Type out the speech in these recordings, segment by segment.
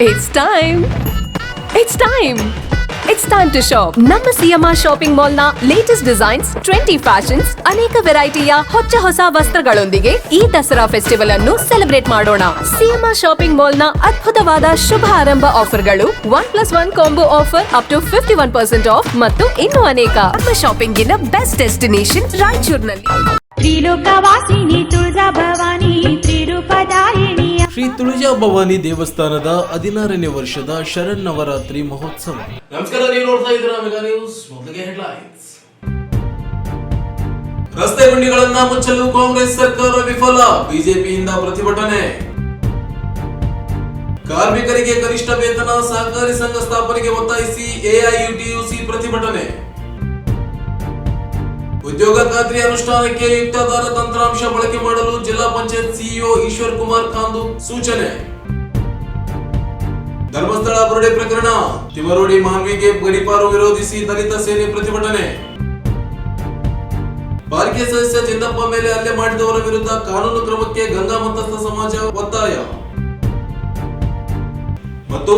It's time. It's time. It's time to shop ನಮ್ಮ CMR shopping ಮಾಲ್ನ latest designs trendy fashions ಅನೇಕ ವೆರೈಟಿಯ ಹೊಚ್ಚ ಹೊಸ ವಸ್ತ್ರಗಳೊಂದಿಗೆ ಈ ದಸರಾ ಫೆಸ್ಟಿವಲ್ ಅನ್ನು ಸೆಲೆಬ್ರೇಟ್ ಮಾಡೋಣ ಸಿಎಂಆರ್ ಶಾಪಿಂಗ್ ಮಾಲ್ನ ಅದ್ಭುತವಾದ ಶುಭ ಆರಂಭ ಆಫರ್ಗಳು one plus one combo offer up to fifty one percent off ಮತ್ತು ಇನ್ನೂ ಅನೇಕ ಶಾಪಿಂಗಿನ ಬೆಸ್ಟ್ ಡೆಸ್ಟಿನೇಷನ್ ರಾಯಚೂರಿನಲ್ಲಿ ತ್ರಿಲೋಕವಾಸಿನಿ ತುಳಜಾ ಭವಾನಿ ಶ್ರೀ ತುಳಜಾ ಭವಾನಿ ದೇವಸ್ಥಾನದ ಹದಿನಾರನೇ ವರ್ಷದ ಶರಣ್ ನವರಾತ್ರಿ ಮಹೋತ್ಸವ. ನಮಸ್ಕಾರ, ನೀವು ನೋಡ್ತಾ ಇದ್ದೀರಾ ನ್ಯೂಸ್, ಮೊದಲಿಗೆ ಹೆಡ್ಲೈನ್ಸ್. ರಸ್ತೆ ಗುಂಡಿಗಳನ್ನ ಮುಚ್ಚಲು ಕಾಂಗ್ರೆಸ್ ಸರ್ಕಾರ ವಿಫಲ, ಬಿಜೆಪಿಯಿಂದ ಪ್ರತಿಭಟನೆ. ಕಾರ್ಮಿಕರಿಗೆ ಕನಿಷ್ಠ ವೇತನ ಸಹಕಾರಿ ಸಂಘ ಸ್ಥಾಪನೆಗೆ ಒತ್ತಾಯಿಸಿ ಎಐಯುಟಿಯುಸಿ ಪ್ರತಿಭಟನೆ. ಉದ್ಯೋಗ ಖಾತ್ರಿ ಅನುಷ್ಠಾನಕ್ಕೆ ಯುಕ್ತಾಧಾರ ತಂತ್ರಾಂಶ ಬಳಕೆ ಮಾಡಲು ಜಿಲ್ಲಾ ಪಂಚಾಯತ್ ಸಿಇಒ ಈಶ್ವರ್ ಕುಮಾರ್ ಖಾಂದು ಸೂಚನೆ. ಧರ್ಮಸ್ಥಳ ಬುರುಡೆ ಪ್ರಕರಣ, ತಿಮರೋಡಿ ಮಾನ್ವಿಗೆ ಗಡಿಪಾರು ವಿರೋಧಿಸಿ ದಲಿತ ಸೇನೆ ಪ್ರತಿಭಟನೆ. ಪಾಲಿಕೆ ಸದಸ್ಯ ಚಿನ್ನಪ್ಪ ಮೇಲೆ ಹಲ್ಲೆ ಮಾಡಿದವರ ವಿರುದ್ಧ ಕಾನೂನು ಕ್ರಮಕ್ಕೆ ಗಂಗಾ ಮತಸ್ಥ ಸಮಾಜ ಒತ್ತಾಯ. ಮತ್ತು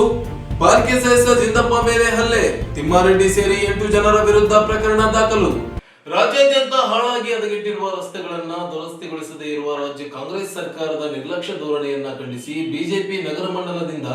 ಪಾಲಿಕೆ ಸದಸ್ಯ ಚಿನ್ನಪ್ಪ ಮೇಲೆ ಹಲ್ಲೆ, ತಿಮ್ಮಾರೆಡ್ಡಿ ಸೇರಿ ಎಂಟು ಜನರ ವಿರುದ್ಧ ಪ್ರಕರಣ ದಾಖಲು. ರಾಜ್ಯಾದ್ಯಂತ ಹಾಳಾಗಿ ಹದಗೆಟ್ಟಿರುವ ರಸ್ತೆಗಳನ್ನ ದುರಸ್ತಿಗೊಳಿಸದೇ ಇರುವ ರಾಜ್ಯ ಕಾಂಗ್ರೆಸ್ ಸರ್ಕಾರದ ನಿರ್ಲಕ್ಷ್ಯ ಧೋರಣೆಯನ್ನ ಖಂಡಿಸಿ ಬಿಜೆಪಿ ನಗರ ಮಂಡಲದಿಂದ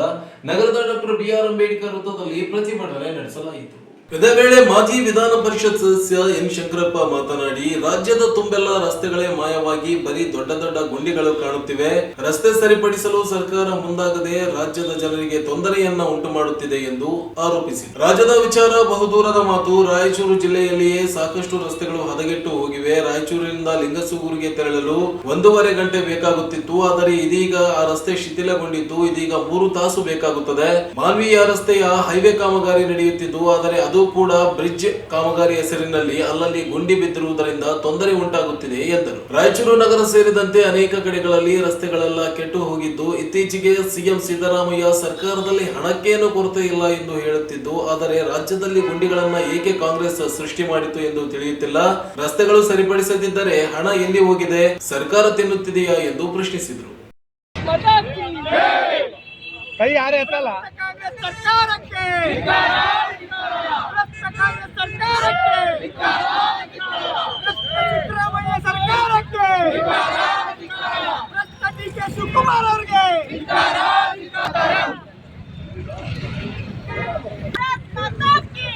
ನಗರದ ಡಾಕ್ಟರ್ ಬಿಆರ್ ಅಂಬೇಡ್ಕರ್ ವೃತ್ತದಲ್ಲಿ ಪ್ರತಿಭಟನೆ ನಡೆಸಲಾಯಿತು. ಇದೇ ವೇಳೆ ಮಾಜಿ ವಿಧಾನ ಪರಿಷತ್ ಸದಸ್ಯ ಎನ್ ಶಂಕರಪ್ಪ ಮಾತನಾಡಿ, ರಾಜ್ಯದ ತುಂಬೆಲ್ಲ ರಸ್ತೆಗಳೇ ಮಾಯವಾಗಿ ಬರೀ ದೊಡ್ಡ ದೊಡ್ಡ ಗುಂಡಿಗಳು ಕಾಣುತ್ತಿವೆ. ರಸ್ತೆ ಸರಿಪಡಿಸಲು ಸರ್ಕಾರ ಮುಂದಾಗದೆ ರಾಜ್ಯದ ಜನರಿಗೆ ತೊಂದರೆಯನ್ನ ಉಂಟು ಮಾಡುತ್ತಿದೆ ಎಂದು ಆರೋಪಿಸಿ ರಾಜ್ಯದ ವಿಚಾರ ಬಹುದೂರದ ಮಾತು, ರಾಯಚೂರು ಜಿಲ್ಲೆಯಲ್ಲಿಯೇ ಸಾಕಷ್ಟು ರಸ್ತೆಗಳು ಹದಗೆಟ್ಟು ಹೋಗಿವೆ. ರಾಯಚೂರಿನಿಂದ ಲಿಂಗಸೂಗೂರಿಗೆ ತೆರಳಲು ಒಂದೂವರೆ ಗಂಟೆ ಬೇಕಾಗುತ್ತಿತ್ತು. ಆದರೆ ಇದೀಗ ಆ ರಸ್ತೆ ಶಿಥಿಲಗೊಂಡಿದ್ದು, ಇದೀಗ ಮೂರು ತಾಸು ಬೇಕಾಗುತ್ತದೆ. ಮಾನ್ವೀಯ ರಸ್ತೆಯ ಹೈವೇ ಕಾಮಗಾರಿ ನಡೆಯುತ್ತಿದ್ದು, ಆದರೆ ಕೂಡ ಬ್ರಿಡ್ಜ್ ಕಾಮಗಾರಿ ಹೆಸರಿನಲ್ಲಿ ಅಲ್ಲಲ್ಲಿ ಗುಂಡಿ ಬಿದ್ದಿರುವುದರಿಂದ ತೊಂದರೆ ಉಂಟಾಗುತ್ತಿದೆ ಎಂದರು. ರಾಯಚೂರು ನಗರ ಸೇರಿದಂತೆ ಅನೇಕ ಕಡೆಗಳಲ್ಲಿ ರಸ್ತೆಗಳೆಲ್ಲ ಕೆಟ್ಟು ಹೋಗಿದ್ದು, ಇತ್ತೀಚೆಗೆ ಸಿಎಂ ಸಿದ್ದರಾಮಯ್ಯ ಸರ್ಕಾರದಲ್ಲಿ ಹಣಕ್ಕೇನು ಕೊರತೆ ಇಲ್ಲ ಎಂದು ಹೇಳುತ್ತಿದ್ದು, ಆದರೆ ರಾಜ್ಯದಲ್ಲಿ ಗುಂಡಿಗಳನ್ನ ಏಕೆ ಕಾಂಗ್ರೆಸ್ ಸೃಷ್ಟಿ ಮಾಡಿತು ಎಂದು ತಿಳಿಯುತ್ತಿಲ್ಲ. ರಸ್ತೆಗಳು ಸರಿಪಡಿಸದಿದ್ದರೆ ಹಣ ಎಲ್ಲಿ ಹೋಗಿದೆ, ಸರ್ಕಾರ ತಿನ್ನುತ್ತಿದೆಯಾ ಎಂದು ಪ್ರಶ್ನಿಸಿದರು. ಕಾಂಗ್ರೆಸ್ ಸರ್ಕಾರಕ್ಕೆ. ಭ್ರಷ್ಟ ಕಾಂಗ್ರೆಸ್ ಸರ್ಕಾರಕ್ಕೆ. ಭ್ರಷ್ಟ ಸಿದ್ದರಾಮಯ್ಯ ಸರ್ಕಾರಕ್ಕೆ. ಭ್ರಷ್ಟ ಡಿ ಕೆ ಶಿವಕುಮಾರ್ ಅವರಿಗೆ. ಅಭಿವೃದ್ಧಿ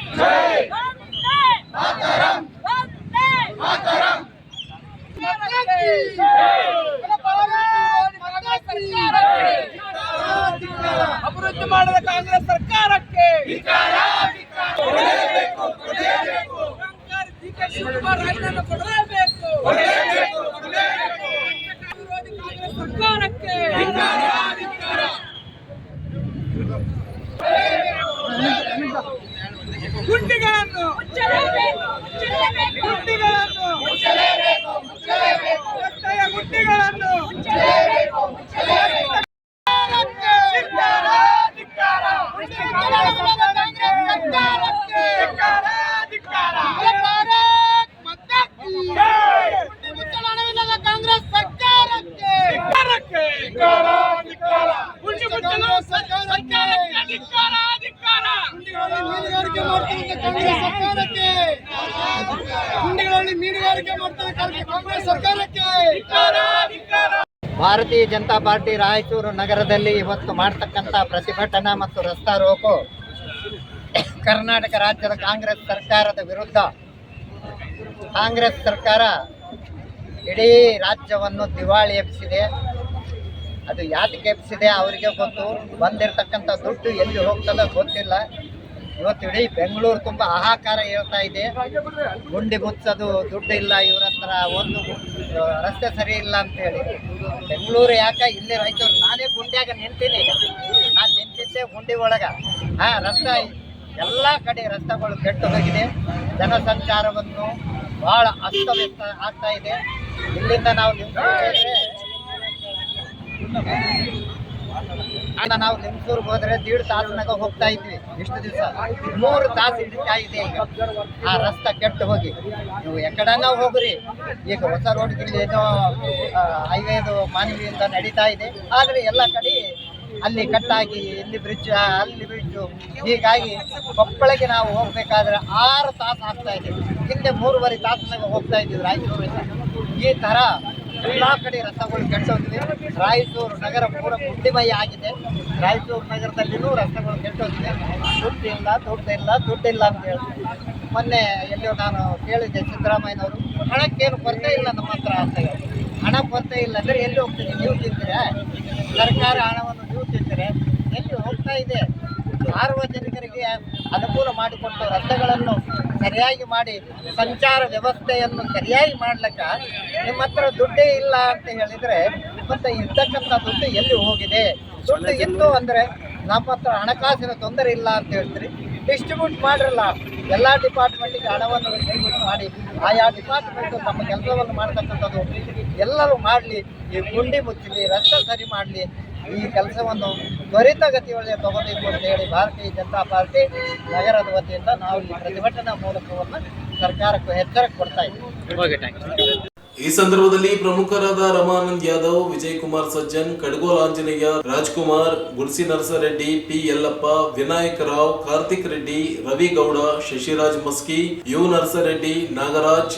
ಮಾಡಿದ ಕಾಂಗ್ರೆಸ್ ಸರ್ಕಾರಕ್ಕೆ ಸರ್ಕಾರಕ್ಕೆ ಗುಂಡಿಗಳನ್ನು ರಸ್ತೆಯ ಗುಂಡಿಗಳನ್ನು ಧಿಕ್ಕಾರ, ಧಿಕ್ಕಾರ. ಧಿಕ್ಕಾರ, ಧಿಕ್ಕಾರ. ಗುಂಡಿ ಮುಚ್ಚಲು ಹಣವಿಲ್ಲದ ಕಾಂಗ್ರೆಸ್ ಸರ್ಕಾರಕ್ಕೆ ಧಿಕ್ಕಾರಕ್ಕೆ. ಗುಂಡಿ ಮುಚ್ಚಲು ಸರ್ಕಾರಕ್ಕೆ ಧಿಕ್ಕಾರ, ಧಿಕ್ಕಾರ. ಮೀನುಗಾರಿಕೆ ಮಾಡ್ತಿದ್ದ ಕಾಂಗ್ರೆಸ್ ಸರ್ಕಾರಕ್ಕೆ ಗುಂಡಿಗಳಲ್ಲಿ ಮೀನುಗಾರಿಕೆ ಮಾಡ್ತಿದ್ದ ಕಾಂಗ್ರೆಸ್ ಸರ್ಕಾರಕ್ಕೆ ಭಾರತೀಯ ಜನತಾ ಪಾರ್ಟಿ ರಾಯಚೂರು ನಗರದಲ್ಲಿ ಇವತ್ತು ಮಾಡ್ತಕ್ಕಂಥ ಪ್ರತಿಭಟನಾ ಮತ್ತು ರಸ್ತಾ ರೋಕೋ ಕರ್ನಾಟಕ ರಾಜ್ಯದ ಕಾಂಗ್ರೆಸ್ ಸರ್ಕಾರದ ವಿರುದ್ಧ. ಕಾಂಗ್ರೆಸ್ ಸರ್ಕಾರ ಇಡೀ ರಾಜ್ಯವನ್ನು ದಿವಾಳಿ ಎಬ್ಬಿಸಿದೆ. ಅದು ಯಾತಕ್ಕೆ ಎಬ್ಬಿಸಿದೆ ಅವರಿಗೆ ಗೊತ್ತು. ಬಂದಿರತಕ್ಕಂಥ ದುಡ್ಡು ಎಲ್ಲಿ ಹೋಗ್ತದೋ ಗೊತ್ತಿಲ್ಲ. ಇವತ್ತು ಇಡೀ ಬೆಂಗಳೂರು ತುಂಬ ಹಾಹಾಕಾರ ಹೇಳ್ತಾ ಇದೆ. ಗುಂಡಿ ಮುಚ್ಚೋದು ದುಡ್ಡು ಇಲ್ಲ, ಇವ್ರ ಹತ್ರ ಒಂದು ರಸ್ತೆ ಸರಿ ಇಲ್ಲ ಅಂತೇಳಿ ಬೆಂಗಳೂರು ಯಾಕೆ? ಇಲ್ಲಿ ರೈತರು, ನಾನೇ ಗುಂಡಿಯಾಗ ನಿಂತೀನಿ. ನಾನು ನಿಂತಿದ್ದೆ ಗುಂಡಿ ಒಳಗೆ. ಆ ರಸ್ತೆ ಎಲ್ಲ ಕಡೆ ರಸ್ತೆಗಳು ಕೆಟ್ಟು ಹೋಗಿದೆ. ಜನಸಂಚಾರವನ್ನು ಬಹಳ ಅಸ್ತವ್ಯಸ್ತ ಆಗ್ತಾ ಇದೆ. ಇಲ್ಲಿಂದ ನಾವು ನಿಂತ್ಕೊಂಡ್ರೆ ಆಗ ನಾವು ಲಿಂಗಸೂರ್ಗೆ ಹೋದ್ರೆ ದೀಡ್ ತಾಸಿನಾಗ ಹೋಗ್ತಾ ಇದ್ವಿ ಎಷ್ಟು ದಿವಸ. ಮೂರು ತಾಸು ಹಿಡಿತಾ ಇದೆ ಆ ರಸ್ತೆ ಕೆಟ್ಟು ಹೋಗಿ. ನೀವು ಎಕಡನ ಹೋಗ್ರಿ. ಈಗ ಹೊಸ ರೋಡ್ ಏನೋ ಹೈವೇದು ಮಾನವಿಯಿಂದ ನಡೀತಾ ಇದೆ. ಆದರೆ ಎಲ್ಲ ಕಡೆ ಅಲ್ಲಿ ಕಟ್ಟಾಗಿ, ಇಲ್ಲಿ ಬ್ರಿಡ್ಜ್ ಅಲ್ಲಿ ಬ್ರಿಡ್ಜು ಹೀಗಾಗಿ ಕೊಪ್ಪಳಕ್ಕೆ ನಾವು ಹೋಗ್ಬೇಕಾದ್ರೆ ಆರು ತಾಸು ಆಗ್ತಾ ಇದೆ. ಹಿಂದೆ ಮೂರುವರೆ ತಾಸಿನಾಗ ಹೋಗ್ತಾ ಇದ್ದೀವಿ ರಾಯಚೂರಿಂದ. ಈ ಥರ ಎಲ್ಲ ಕಡೆ ರಸ್ತೆಗಳು ಕೆಟ್ಟೋಗಿದೆ. ರಾಯಚೂರು ನಗರ ಪೂರ ಗುಂಡಿಮಯ ಆಗಿದೆ. ರಾಯಚೂರು ನಗರದಲ್ಲಿನೂ ರಸ್ತೆಗಳು ತೌಟ ಇಲ್ಲ ಗುಂಡಿ ಇಲ್ಲ ಅಂತ ಹೇಳಿ. ಮೊನ್ನೆ ಎಲ್ಲಿಯೋ ನಾನು ಕೇಳಿದ್ದೆ ಸಿದ್ದರಾಮಯ್ಯನವರು, ಹಣಕ್ಕೇನು ಕೊರತೆ ಇಲ್ಲ ನಮ್ಮ ಹತ್ರ ಅಂತ ಹೇಳಿ. ಹಣ ಕೊರತೆ ಇಲ್ಲ ಅಂದರೆ ಎಲ್ಲಿ ಹೋಗ್ತೀರಿ? ನೀವು ತಿಂತೀರಾ? ಸರ್ಕಾರ ಹಣವನ್ನು ನೀವು ತಿಂತೀರ? ಎಲ್ಲಿ ಹೋಗ್ತಾ ಇದೆ? ಸಾರ್ವಜನಿಕರಿಗೆ ಅನುಕೂಲ ಮಾಡಿಕೊಟ್ಟು ರಸ್ತೆಗಳನ್ನು ಸರಿಯಾಗಿ ಮಾಡಿ ಸಂಚಾರ ವ್ಯವಸ್ಥೆಯನ್ನು ಸರಿಯಾಗಿ ಮಾಡ್ಲಿಕ್ಕೆ ನಿಮ್ಮ ಹತ್ರ ದುಡ್ಡೇ ಇಲ್ಲ ಅಂತ ಹೇಳಿದರೆ ಮತ್ತೆ ಇರ್ತಕ್ಕಂಥ ದುಡ್ಡು ಎಲ್ಲಿ ಹೋಗಿದೆ? ದುಡ್ಡು ಇತ್ತು ಅಂದರೆ ನಮ್ಮ ಹತ್ರ ಹಣಕಾಸಿನ ತೊಂದರೆ ಇಲ್ಲ ಅಂತ ಹೇಳ್ತೀರಿ. ಡಿಸ್ಟ್ರಿಬ್ಯೂಟ್ ಮಾಡಿರಲ್ಲ. ಎಲ್ಲ ಡಿಪಾರ್ಟ್ಮೆಂಟಿಗೆ ಹಣವನ್ನು ಡಿಸ್ಟ್ರಿಬ್ಯೂಟ್ ಮಾಡಿ. ಆಯಾ ಡಿಪಾರ್ಟ್ಮೆಂಟು ತಮ್ಮ ಕೆಲಸವನ್ನು ಮಾಡ್ತಕ್ಕಂಥದ್ದು ಎಲ್ಲರೂ ಮಾಡಲಿ. ಈ ಗುಂಡಿ ಮುಚ್ಚಲಿ ರಸ್ತೆ ಸರಿ ಮಾಡಲಿ. ಈ ಕೆಲಸವನ್ನು ತ್ವರಿತಗತಿಯೊಳಗೆ ತಗೋಬೇಕು ಅಂತ ಹೇಳಿ ಭಾರತೀಯ ಜನತಾ ಪಾರ್ಟಿ ನಗರದ ವತಿಯಿಂದ ನಾವು ಈ ಪ್ರತಿಭಟನಾ ಮೂಲಕವನ್ನು ಸರ್ಕಾರಕ್ಕೆ ಎಚ್ಚರ ಕೊಡ್ತಾ ಇದ್ದೀವಿ. ಈ ಸಂದರ್ಭದಲ್ಲಿ ಪ್ರಮುಖರಾದ Ramanand Yadav Vijay Kumar Sajjan Kadagol Anjaneya Rajkumar Gudsi Narasareddy P Yellappa Vinayaka Rao Karthik Reddy Ravi Gowda Shashiraj Maski U Narasareddy Nagaraj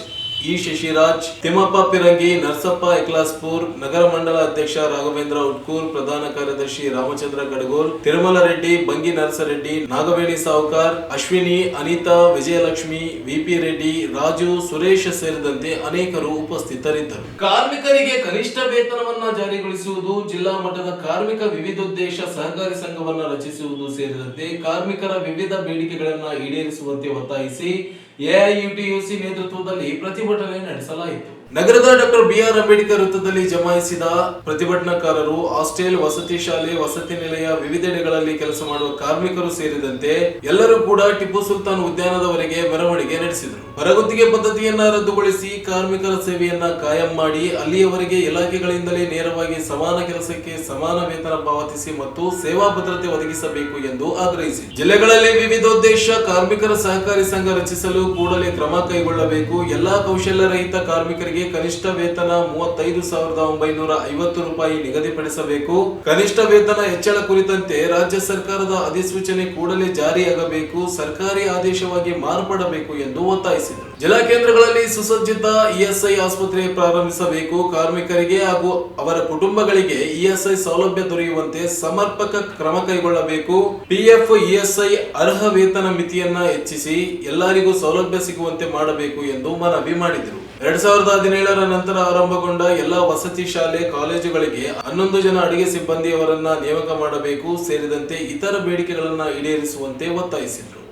E Shashiraj Timmappa Pirangi, Narasappa Iklaspur, ನಗರ ಮಂಡಲ ಅಧ್ಯಕ್ಷ ರಾಘವೇಂದ್ರ ಉಟ್ಕೂರ್, ಪ್ರಧಾನ ಕಾರ್ಯದರ್ಶಿ ರಾಮಚಂದ್ರ ಗಡಗೋಲ್, ತಿರುಮಲ ರೆಡ್ಡಿ, ಬಂಗಿ ನರಸರೆಡ್ಡಿ, ನಾಗವೇಣಿ ಸಾವುಕಾರ್, ಅಶ್ವಿನಿ, ಅನಿತಾ, ವಿಜಯಲಕ್ಷ್ಮಿ, ವಿಪಿ ರೆಡ್ಡಿ, ರಾಜು, ಸುರೇಶ್ ಸೇರಿದಂತೆ ಅನೇಕರು ಉಪಸ್ಥಿತರಿದ್ದರು. ಕಾರ್ಮಿಕರಿಗೆ ಕನಿಷ್ಠ ವೇತನವನ್ನ ಜಾರಿಗೊಳಿಸುವುದು, ಜಿಲ್ಲಾ ಮಟ್ಟದ ಕಾರ್ಮಿಕ ವಿವಿಧೋದ್ದೇಶ ಸಹಕಾರಿ ಸಂಘವನ್ನ ರಚಿಸುವುದು ಸೇರಿದಂತೆ ಕಾರ್ಮಿಕರ ವಿವಿಧ ಬೇಡಿಕೆಗಳನ್ನ ಈಡೇರಿಸುವಂತೆ ಒತ್ತಾಯಿಸಿ ಎಐಯುಟಿಯುಸಿ ನೇತೃತ್ವದಲ್ಲಿ ಪ್ರತಿಭಟನೆ ನಡೆಸಲಾಯಿತು. ನಗರದ ಡಾಕ್ಟರ್ ಬಿಆರ್ ಅಂಬೇಡ್ಕರ್ ವೃತ್ತದಲ್ಲಿ ಜಮಾಯಿಸಿದ ಪ್ರತಿಭಟನಾಕಾರರು ಹಾಸ್ಟೆಲ್, ವಸತಿ ಶಾಲೆ, ವಸತಿ ನಿಲಯ ವಿವಿಧೆಡೆಗಳಲ್ಲಿ ಕೆಲಸ ಮಾಡುವ ಕಾರ್ಮಿಕರು ಸೇರಿದಂತೆ ಎಲ್ಲರೂ ಕೂಡ ಟಿಪ್ಪು ಸುಲ್ತಾನ್ ಉದ್ಯಾನದವರೆಗೆ ಮೆರವಣಿಗೆ ನಡೆಸಿದರು. ಹೊರಗುತ್ತಿಗೆ ಪದ್ಧತಿಯನ್ನ ರದ್ದುಗೊಳಿಸಿ ಕಾರ್ಮಿಕರ ಸೇವೆಯನ್ನ ಕಾಯಂ ಮಾಡಿ ಅಲ್ಲಿಯವರೆಗೆ ಇಲಾಖೆಗಳಿಂದಲೇ ನೇರವಾಗಿ ಸಮಾನ ಕೆಲಸಕ್ಕೆ ಸಮಾನ ವೇತನ ಪಾವತಿಸಿ ಮತ್ತು ಸೇವಾ ಭದ್ರತೆ ಒದಗಿಸಬೇಕು ಎಂದು ಆಗ್ರಹಿಸಿ. ಜಿಲ್ಲೆಗಳಲ್ಲಿ ವಿವಿಧೋದ್ದೇಶ ಕಾರ್ಮಿಕರ ಸಹಕಾರಿ ಸಂಘ ರಚಿಸಲು ಕೂಡಲೇ ಕ್ರಮ ಕೈಗೊಳ್ಳಬೇಕು. ಎಲ್ಲಾ ಕೌಶಲ್ಯ ರಹಿತ ಕಾರ್ಮಿಕರಿಗೆ ಕನಿಷ್ಠ ವೇತನ ಮೂವತ್ತೈದು ಸಾವಿರದ ಒಂಬೈನೂರ ಐವತ್ತು ರೂಪಾಯಿ ನಿಗದಿಪಡಿಸಬೇಕು. ಕನಿಷ್ಠ ವೇತನ ಹೆಚ್ಚಳ ಕುರಿತಂತೆ ರಾಜ್ಯ ಸರ್ಕಾರದ ಅಧಿಸೂಚನೆ ಕೂಡಲೇ ಜಾರಿಯಾಗಬೇಕು. ಸರ್ಕಾರಿ ಆದೇಶವಾಗಿ ಮಾರ್ಪಡಬೇಕು ಎಂದು ಒತ್ತಾಯಿಸಿದರು. ಜಿಲ್ಲಾ ಕೇಂದ್ರಗಳಲ್ಲಿ ಸುಸಜ್ಜಿತ ಇಎಸ್ಐ ಆಸ್ಪತ್ರೆ ಪ್ರಾರಂಭಿಸಬೇಕು. ಕಾರ್ಮಿಕರಿಗೆ ಹಾಗೂ ಅವರ ಕುಟುಂಬಗಳಿಗೆ ಇಎಸ್ಐ ಸೌಲಭ್ಯ ದೊರೆಯುವಂತೆ ಸಮರ್ಪಕ ಕ್ರಮ ಕೈಗೊಳ್ಳಬೇಕು. ಪಿಎಫ್ ಇಎಸ್ಐ ಅರ್ಹ ವೇತನ ಮಿತಿಯನ್ನ ಹೆಚ್ಚಿಸಿ ಎಲ್ಲರಿಗೂ ಸೌಲಭ್ಯ ಸಿಗುವಂತೆ ಮಾಡಬೇಕು ಎಂದು ಮನವಿ ಮಾಡಿದರು. ಎರಡ್ ಸಾವಿರದ ಹದಿನೇಳರ ನಂತರ ಆರಂಭಗೊಂಡ ಎಲ್ಲಾ ವಸತಿ ಶಾಲೆ, ಕಾಲೇಜುಗಳಿಗೆ ಹನ್ನೊಂದು ಜನ ಅಡುಗೆ ಸಿಬ್ಬಂದಿಯವರನ್ನ ನೇಮಕ ಮಾಡಬೇಕು ಸೇರಿದಂತೆ ಇತರ ಬೇಡಿಕೆಗಳನ್ನ ಈಡೇರಿಸುವಂತೆ ಒತ್ತಾಯಿಸಿದರು.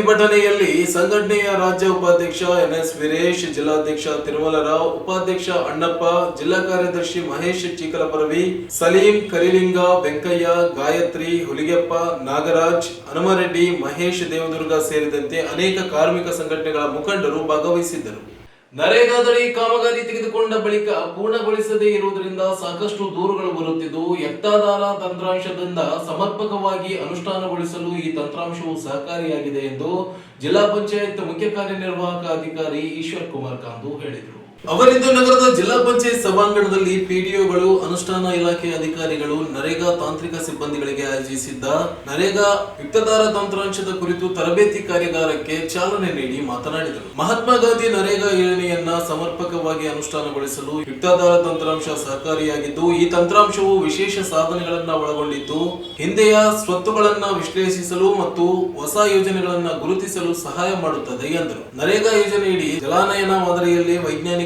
ಪ್ರತಿಭಟನೆಯಲ್ಲಿ ಸಂಘಟನೆಯ ರಾಜ್ಯ ಉಪಾಧ್ಯಕ್ಷ ಎನ್ ಎಸ್ ವೀರೇಶ್, ಜಿಲ್ಲಾಧ್ಯಕ್ಷ ತಿರುಮಲರಾವ್, ಉಪಾಧ್ಯಕ್ಷ ಅಣ್ಣಪ್ಪ, ಜಿಲ್ಲಾ ಕಾರ್ಯದರ್ಶಿ ಮಹೇಶ್ ಚೀಕಲಪರವಿ, ಸಲೀಂ ಕರಿಲಿಂಗ, ವೆಂಕಯ್ಯ, ಗಾಯತ್ರಿ, ಹುಲಿಗೆಪ್ಪ, ನಾಗರಾಜ್, ಹನುಮರೆಡ್ಡಿ, ಮಹೇಶ್ ದೇವದುರ್ಗ ಸೇರಿದಂತೆ ಅನೇಕ ಕಾರ್ಮಿಕ ಸಂಘಟನೆಗಳ ಮುಖಂಡರು ಭಾಗವಹಿಸಿದ್ದರು. ನರೇಗಾದಡಿ ಕಾಮಗಾರಿ ತೆಗೆದುಕೊಂಡ ಬಳಿಕ ಪೂರ್ಣಗೊಳಿಸದೇ ಇರುವುದರಿಂದ ಸಾಕಷ್ಟು ದೂರುಗಳು ಬರುತ್ತಿದ್ದು ಎಕ್ತಾದಾರ ತಂತ್ರಾಂಶದಿಂದ ಸಮರ್ಪಕವಾಗಿ ಅನುಷ್ಠಾನಗೊಳಿಸಲು ಈ ತಂತ್ರಾಂಶವು ಸಹಕಾರಿಯಾಗಿದೆ ಎಂದು ಜಿಲ್ಲಾ ಪಂಚಾಯತ್ ಮುಖ್ಯ ಕಾರ್ಯನಿರ್ವಾಹಕ ಅಧಿಕಾರಿ ಈಶ್ವರ್ ಕುಮಾರ್ ಕಾಂದು ಹೇಳಿದರು. ಅವರಿಂದು ನಗರದ ಜಿಲ್ಲಾ ಪಂಚಾಯತ್ ಸಭಾಂಗಣದಲ್ಲಿ ಪಿಡಿಒಗಳು, ಅನುಷ್ಠಾನ ಇಲಾಖೆ ಅಧಿಕಾರಿಗಳು, ನರೇಗಾ ತಾಂತ್ರಿಕ ಸಿಬ್ಬಂದಿಗಳಿಗೆ ಆಯೋಜಿಸಿದ್ದ ನರೇಗಾ ಯುಕ್ತದಾರ ತಂತ್ರಾಂಶದ ಕುರಿತು ತರಬೇತಿ ಕಾರ್ಯಾಗಾರಕ್ಕೆ ಚಾಲನೆ ನೀಡಿ ಮಾತನಾಡಿದರು. ಮಹಾತ್ಮ ಗಾಂಧಿ ನರೇಗಾ ಯೋಜನೆಯನ್ನ ಸಮರ್ಪಕವಾಗಿ ಅನುಷ್ಠಾನಗೊಳಿಸಲು ಯುಕ್ತದಾರ ತಂತ್ರಾಂಶ ಸಹಕಾರಿಯಾಗಿದ್ದು, ಈ ತಂತ್ರಾಂಶವು ವಿಶೇಷ ಸಾಧನೆಗಳನ್ನ ಒಳಗೊಂಡಿದ್ದು, ಹಿಂದೆಯ ಸ್ವತ್ತುಗಳನ್ನ ವಿಶ್ಲೇಷಿಸಲು ಮತ್ತು ಹೊಸ ಯೋಜನೆಗಳನ್ನ ಗುರುತಿಸಲು ಸಹಾಯ ಮಾಡುತ್ತದೆ ಎಂದರು. ನರೇಗಾ ಯೋಜನೆಯಡಿ ಜಲಾನಯನ ಮಾದರಿಯಲ್ಲಿ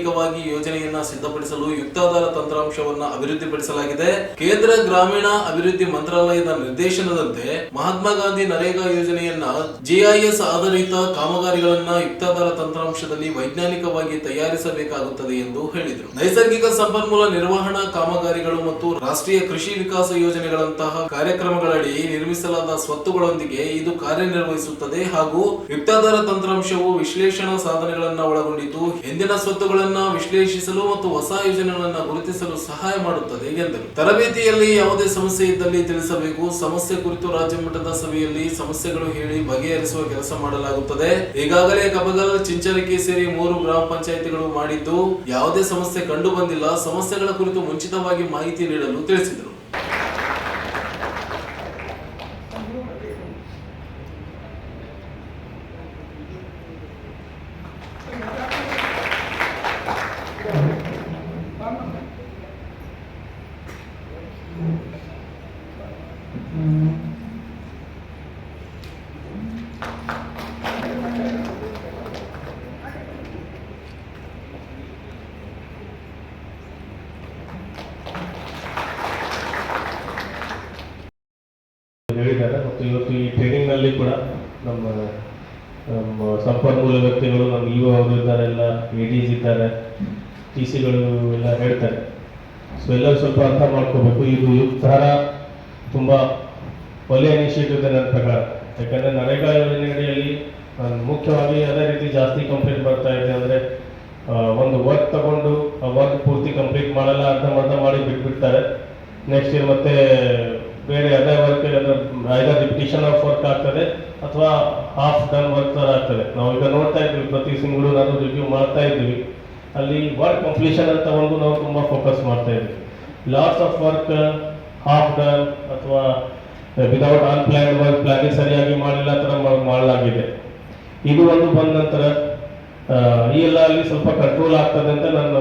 ವೈಜ್ಞಾನಿಕವಾಗಿ ಯೋಜನೆಯನ್ನ ಸಿದ್ಧಪಡಿಸಲು ಯುಕ್ತಾಧಾರ ತಂತ್ರಾಂಶವನ್ನ ಅಭಿವೃದ್ಧಿಪಡಿಸಲಾಗಿದೆ. ಕೇಂದ್ರ ಗ್ರಾಮೀಣ ಅಭಿವೃದ್ಧಿ ಮಂತ್ರಾಲಯದ ನಿರ್ದೇಶನದಂತೆ ಮಹಾತ್ಮ ಗಾಂಧಿ ನರೇಗಾ ಯೋಜನೆಯನ್ನ ಜಿಐಎಸ್ ಆಧಾರಿತ ಕಾಮಗಾರಿಗಳನ್ನ ಯುಕ್ತಾಧಾರ ತಂತ್ರಾಂಶದಲ್ಲಿ ವೈಜ್ಞಾನಿಕವಾಗಿ ತಯಾರಿಸಬೇಕಾಗುತ್ತದೆ ಎಂದು ಹೇಳಿದರು. ನೈಸರ್ಗಿಕ ಸಂಪನ್ಮೂಲ ನಿರ್ವಹಣಾ ಕಾಮಗಾರಿಗಳು ಮತ್ತು ರಾಷ್ಟ್ರೀಯ ಕೃಷಿ ವಿಕಾಸ ಯೋಜನೆಗಳಂತಹ ಕಾರ್ಯಕ್ರಮಗಳಡಿ ನಿರ್ಮಿಸಲಾದ ಸ್ವತ್ತುಗಳೊಂದಿಗೆ ಇದು ಕಾರ್ಯನಿರ್ವಹಿಸುತ್ತದೆ ಹಾಗೂ ಯುಕ್ತಾಧಾರ ತಂತ್ರಾಂಶವು ವಿಶ್ಲೇಷಣಾ ಸಾಧನೆಗಳನ್ನ ಒಳಗೊಂಡಿದ್ದು ಹಿಂದಿನ ಸ್ವತ್ತುಗಳನ್ನ ವಿಶ್ಲೇಷಿಸಲು ಮತ್ತು ಹೊಸ ಯೋಜನೆಗಳನ್ನ ಗುರುತಿಸಲು ಸಹಾಯ ಮಾಡುತ್ತದೆ. ಎಂದರು. ತರಬೇತಿಯಲ್ಲಿ ಯಾವುದೇ ಸಮಸ್ಯೆ ಇದ್ದಲ್ಲಿ ತಿಳಿಸಬೇಕು. ಸಮಸ್ಯೆ ಕುರಿತು ರಾಜ್ಯ ಮಟ್ಟದ ಸಭೆಯಲ್ಲಿ ಸಮಸ್ಯೆಗಳು ಹೇಳಿ ಬಗೆಹರಿಸುವ ಕೆಲಸ ಮಾಡಲಾಗುತ್ತದೆ. ಈಗಾಗಲೇ ಕಬಗಲ್ ಚಿಂಚರಿಕೆ ಸೇರಿ ಮೂರು ಗ್ರಾಮ ಪಂಚಾಯಿತಿಗಳು ಮಾಡಿದ್ದು, ಯಾವುದೇ ಸಮಸ್ಯೆ ಕಂಡು ಬಂದಿಲ್ಲ. ಸಮಸ್ಯೆಗಳ ಕುರಿತು ಮುಂಚಿತವಾಗಿ ಮಾಹಿತಿ ನೀಡಲು ತಿಳಿಸಿದರು ಹೇಳಿದ್ದಾರೆ ಮತ್ತು ಇವತ್ತು ಈ ಟ್ರೈನಿಂಗ್ನಲ್ಲಿ ಕೂಡ ನಮ್ಮ ನಮ್ಮ ಸಂಪನ್ಮೂಲ ವ್ಯಕ್ತಿಗಳು ನಮ್ಮ ಇಒ ಅವರು ಇದ್ದಾರೆ ಎಲ್ಲ ಎ ಡಿಸ್ ಇದ್ದಾರೆ ಟಿ ಸಿಗಳು ಎಲ್ಲ ಹೇಳ್ತಾರೆ. ಸೊ ಎಲ್ಲರೂ ಸ್ವಲ್ಪ ಅರ್ಥ ಮಾಡ್ಕೋಬೇಕು. ಇದು ಯುಕ್ತಾರ ತುಂಬ ಒಳ್ಳೆಯ ಇನಿಷಿಯೇಟಿವ್ ಇದೆ ನನ್ನ ಪ್ರಕಾರ. ಯಾಕಂದರೆ ನರೇಗಾ ಅಡಿಯಲ್ಲಿ ಮುಖ್ಯವಾಗಿ ಅದೇ ರೀತಿ ಜಾಸ್ತಿ ಕಂಪ್ಲೇಂಟ್ ಬರ್ತಾ ಇದೆ ಅಂದರೆ ಒಂದು ವರ್ಕ್ ತಗೊಂಡು ಆ ವರ್ಕ್ ಪೂರ್ತಿ ಕಂಪ್ಲೀಟ್ ಮಾಡಲ್ಲ ಅರ್ಧಂಬರ್ಧ ಮಾಡಿ ಬಿಟ್ಬಿಡ್ತಾರೆ. ನೆಕ್ಸ್ಟ್ ಇಯರ್ ಮತ್ತೆ ಬೇರೆ ಅದೇ work either repetition of work ಆಗ್ತದೆ, ಅಥವಾ ಹಾಫ್ ಡನ್ ವರ್ಕ್ ಆಗ್ತದೆ. ನಾವು ಈಗ ನೋಡ್ತಾ ಇದ್ವಿ ಪ್ರತಿ ತಿಂಗಳು ನಾನು ರಿವ್ಯೂ ಮಾಡ್ತಾ ಇದ್ವಿ ಅಲ್ಲಿ ವರ್ಕ್ ಕಂಪ್ಲೀಷನ್ ಅಂತ ಒಂದು ನಾವು ತುಂಬ ಫೋಕಸ್ ಮಾಡ್ತಾ ಇದ್ವಿ lots of work half done ಅಥವಾ ವಿದೌಟ್ ಅನ್ಪ್ಲಾನ್ಡ್ ವರ್ಕ್ ಪ್ಲಾನಿಂಗ್ ಸರಿಯಾಗಿ ಮಾಡಿಲ್ಲ ಥರ ಮಾಡ್- ಮಾಡಲಾಗಿದೆ. ಇದು ಒಂದು ಬಂದ ನಂತರ ಈ ಎಲ್ಲ ಅಲ್ಲಿ ಸ್ವಲ್ಪ ಕಂಟ್ರೋಲ್ ಆಗ್ತದೆ ಅಂತ ನನ್ನ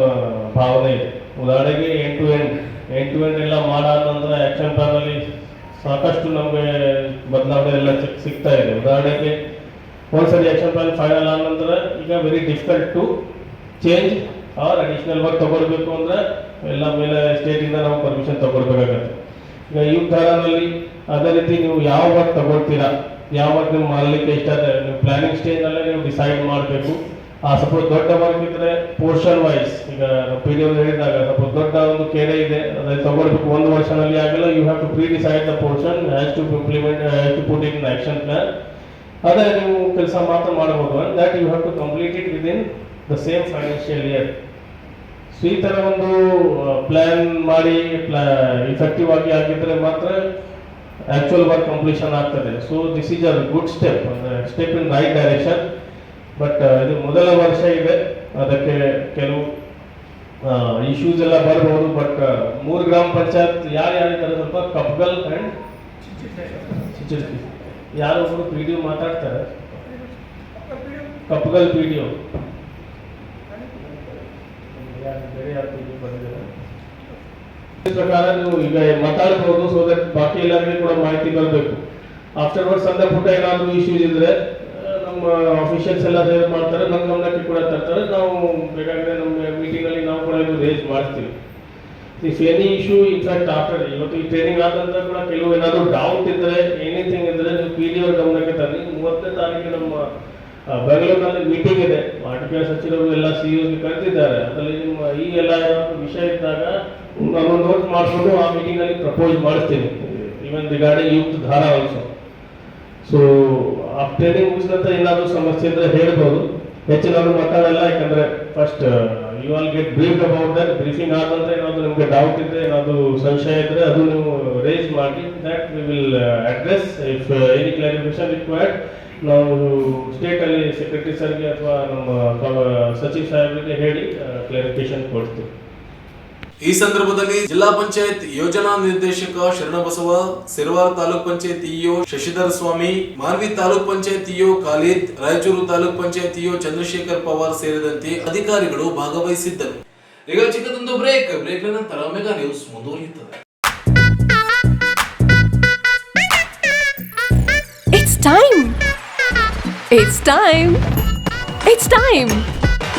ಭಾವನೆ ಇದೆ. ಉದಾಹರಣೆಗೆ end to end end to end ಎಲ್ಲ ಮಾಡಾದ ನಂತರ ಆ್ಯಕ್ಷನ್ ಪ್ಲಾನ್ ಅಲ್ಲಿ ಸಾಕಷ್ಟು ನಮಗೆ ಬದಲಾವಣೆ ಎಲ್ಲ ಸಿಗ್ತಾ ಇದೆ. ಉದಾಹರಣೆಗೆ ಒಂದ್ಸರಿ ಆಕ್ಷನ್ ಪ್ಲಾನ್ ಫೈನಲ್ ಆದ ನಂತರ ಈಗ very difficult to change or additional work ತಗೊಳ್ಬೇಕು ಅಂದ್ರೆ ಎಲ್ಲ ಮೇಲೆ ಇಂದ ನಾವು ಪರ್ಮಿಷನ್ ತಗೊಳ್ಬೇಕಾಗತ್ತೆ. ಈಗ ಈ ಕಾಲದಲ್ಲಿ ಅದೇ ರೀತಿ ನೀವು ಯಾವ ವರ್ಕ್ ತಗೊಳ್ತೀರಾ? ಯಾವ ವರ್ಕ್ ನೀವು ಮಾಡಲಿಕ್ಕೆ ಇಷ್ಟ ನೀವು ಪ್ಲಾನಿಂಗ್ ಸ್ಟೇಜ್ ನಲ್ಲೇ ನೀವು ಡಿಸೈಡ್ ಮಾಡಬೇಕು. ಸಪೋಸ್ ದೊಡ್ಡ ಪೋರ್ಷನ್ ವೈಸ್ ಈಗ ಪಿ ಡಿ ಹೇಳಿದಾಗ ಸಪೋಸ್ ದೊಡ್ಡ ಒಂದು ಕೆರೆ ಇದೆ ಅದನ್ನ ತಗೊಳ್ಬೇಕು. ಒಂದು ವರ್ಷನಲ್ಲಿ ಆಗಲ್ಲ you have to pre decide the portion has to implement has to put in action plan ಅದೇ ನೀವು ಕೆಲಸ ಮಾತ್ರ ಮಾಡಬಹುದು. That you have to complete it within the same financial year so ಈ ಥರ ಒಂದು ಪ್ಲ್ಯಾನ್ ಮಾಡಿ ಇಫೆಕ್ಟಿವ್ ಆಗಿ ಆಗಿದ್ರೆ ಮಾತ್ರ ಆ್ಯಕ್ಚುಯಲ್ ವರ್ಕ್ ಕಂಪ್ಲೀಷನ್ ಆಗ್ತದೆ. So this is a good step step in right direction but ಇದು ಮೊದಲ ವರ್ಷ ಇದೆ. ಅದಕ್ಕೆ ಕೆಲವು ಇಶ್ಯೂಸ್ ಎಲ್ಲ ಬರ್ಬೋದು. ಬಟ್ ಮೂರು ಗ್ರಾಮ ಪಂಚಾಯತ್ ಯಾರು ಯಾರಿದ್ದಾರೆ ಸ್ವಲ್ಪ ಕಪ್ಗಲ್ ಅಂಡ್ ಚಿಚುರ್ಕಿ ಯಾರು ಒಬ್ಬರು ಪಿ ಡಿ ಮಾತಾಡ್ತಾರೆ. ಕಪ್ಗಲ್ ಪಿ ಡಿ ಪ್ರಕಾರ ನೀವು ಈಗ ಮಾತಾಡ್ಬೋದು. ಸೊ ದಟ್ ಬಾಕಿ ಎಲ್ಲರಿಗೂ ಕೂಡ ಮಾಹಿತಿ ಬರಬೇಕು. ಆಫ್ಟರ್ವರ್ಡ್ ಸಣ್ಣ ಪುಟ್ಟ ಏನಾದರೂ ಇಶ್ಯೂಸ್ ಇದ್ರೆ ಅಫಿಷಿಯಲ್ಸ್ ಎಲ್ಲ ಸೇವ್ ಮಾಡ್ತಾರೆ ನಮ್ಮ ಗಮನಕ್ಕೆ ಕೂಡ ತರ್ತಾರೆ. ನಾವು ಬೇಕಾದರೆ ನಮ್ಮ ಮೀಟಿಂಗಲ್ಲಿ ನಾವು ಕೂಡ ಇದು ರೇಸ್ ಮಾಡ್ತೀವಿ if any issue in fact after ಇವತ್ತು ಈ ಟ್ರೈನಿಂಗ್ ಆದ ನಂತರ ಕೂಡ ಕೆಲವು ಏನಾದರೂ ಡೌಟ್ ಇದ್ದರೆ ಎನಿಥಿಂಗ್ ಇದ್ರೆ ನೀವು ಪಿ ಡಿ ಅವ್ರ ಗಮನಕ್ಕೆ ತನ್ನಿ ಮೂವತ್ತನೇ ತಾರೀಕು ನಮ್ಮ ಬೆಂಗಳೂರಿನಲ್ಲಿ ಮೀಟಿಂಗ್ ಇದೆ. ಆರ್ಥಿಕ ಸಚಿವರು ಎಲ್ಲ ಸಿ ಕರೆದಿದ್ದಾರೆ. ಅದರಲ್ಲಿ ನಿಮ್ಮ ಈ ಎಲ್ಲ ಏನಾದರೂ ವಿಷಯ ಇದ್ದಾಗ ನಾನು ನೋಟ್ ಮಾಡಿಕೊಂಡು ಆ ಮೀಟಿಂಗಲ್ಲಿ ಪ್ರಪೋಸ್ ಮಾಡಿಸ್ತೀನಿ ಈವನ್ ರಿಗಾರ್ಡಿಂಗ್ ಯೂತ್ ಧಾರಾ ಆಲ್ಸೋ ಸೊ ಆ ಟ್ರೈನಿಂಗ್ ಮುಗಿಸಿದಂತ ಏನಾದರೂ ಸಮಸ್ಯೆ ಇದ್ರೆ ಹೇಳ್ಬೋದು. ಹೆಚ್ಚಿನವರು ಮಾತಾಡಲ್ಲ, ಯಾಕಂದ್ರೆ first you all get brief about that briefing ಆದ ನಂತರ ಏನಾದ್ರು ನಿಮಗೆ ಡೌಟ್ ಇದ್ರೆ, ಏನಾದರೂ ಸಂಶಯ ಇದ್ರೆ ಅದು ನೀವು ರೇಸ್ ಮಾಡಿ. That we will address if any clarification required ನಾವು ಸ್ಟೇಟ್ ಅಲ್ಲಿ ಸೆಕ್ರೆಟರಿ ಸರ್ಗೆ ಅಥವಾ ನಮ್ಮ ಸಚಿವ್ ಸಾಹೇಬರಿಗೆ ಹೇಳಿ ಕ್ಲಾರಿಫಿಕೇಶನ್ ಕೊಡ್ತೀವಿ. ಈ ಸಂದರ್ಭದಲ್ಲಿ ಜಿಲ್ಲಾ ಪಂಚಾಯತ್ ಯೋಜನಾ ನಿರ್ದೇಶಕ Sharanabasava, Sirawara taluk panchayat E O Shashidhara Swamy, Manvi taluk panchayat E O Khalid, Raichur taluk panchayat E O Chandrashekhar Pawar ಸೇರಿದಂತೆ ಅಧಿಕಾರಿಗಳು ಭಾಗವಹಿಸಿದ್ದರು ಈಗ ಚಿಕ್ಕದೊಂದು ಬ್ರೇಕ್ ಬ್ರೇಕ್ ನಂತರ ಮೆಗಾ ನ್ಯೂಸ್ ಮುಂದುವರಿಯುತ್ತದೆ It's time. It's time. It's time.